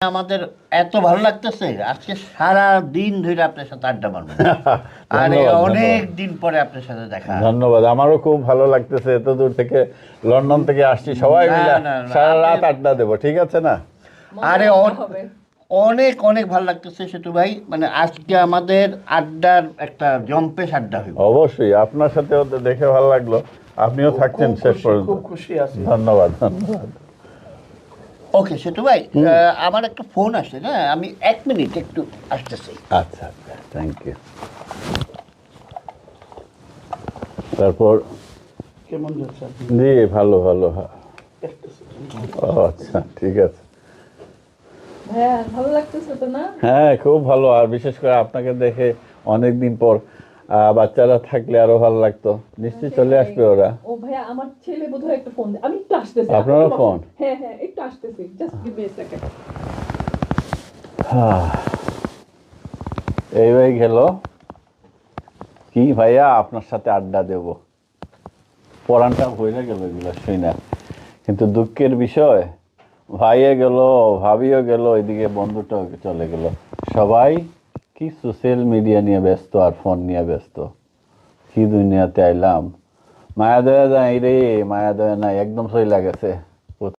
আমাদের এত ভালো লাগতেছে আজকে সারা দিন ধরে আপনার সাথে আড্ডা মারবো। আরে অনেক দিন পরে আপনার সাথে দেখা। ধন্যবাদ আমারও খুব ভালো লাগতেছে এত দূর থেকে লন্ডন থেকে আসছি সবাই মিলে সারা রাত আড্ডা দেবো ঠিক আছে না? আরে। অনেক অনেক ভালো লাগতেছে সেতু ভাই। মানে আজকে আমাদের আড্ডার একটা জম্পেশ আড্ডা হইব। অবশ্যই আপনার সাথেও তো দেখে ভালো লাগল। আপনিও থাকছেন শেষ খুশি, পর্যন্ত। খুব খুশি আছি। ধন্যবাদ ধন্যবাদ। ওকে সেতু ভাই আমার একটা ফোন আসছে না আমি এক মিনিট একটু আসতেছি। আচ্ছা আচ্ছা থ্যাংক ইউ তারপর? কেমন যাচ্ছে জি ভালো ভালো হ্যাঁ। ও আচ্ছা ঠিক আছে। ভাইয়া ভালো লাগতেছে তো না? হ্যাঁ খুব ভালো। আর বিশেষ করে আপনাকে দেখে অনেক দিন পর বাচ্চারা থাকলে আরও ভালো লাগতো। নিশ্চয়ই চলে আসবে ওরা। ও ভাইয়া আমার ছেলে বোধহয় একটা ফোন আমি একটু আসতেছি আপনারও একটু ফোন? হ্যাঁ হ্যাঁ একটু আসতেছি। Just give me a second এই ভাই গেল। কি ভাইয়া আপনার সাথে আড্ডা দেব। পরানটা হয়ে গেল এগুলো শুই না কিন্তু দুঃখের বিষয় ভাইয়ে গেল ভাবিও গেল এদিকে বন্ধুটাও চলে গেল। সবাই কি সোশ্যাল মিডিয়া নিয়ে ব্যস্ত আর ফোন নিয়ে ব্যস্ত? কি দুনিয়াতে আইলাম? মায়া দয়া যায় রে, মায়া দয়া নাই, একদম সই লাগেছে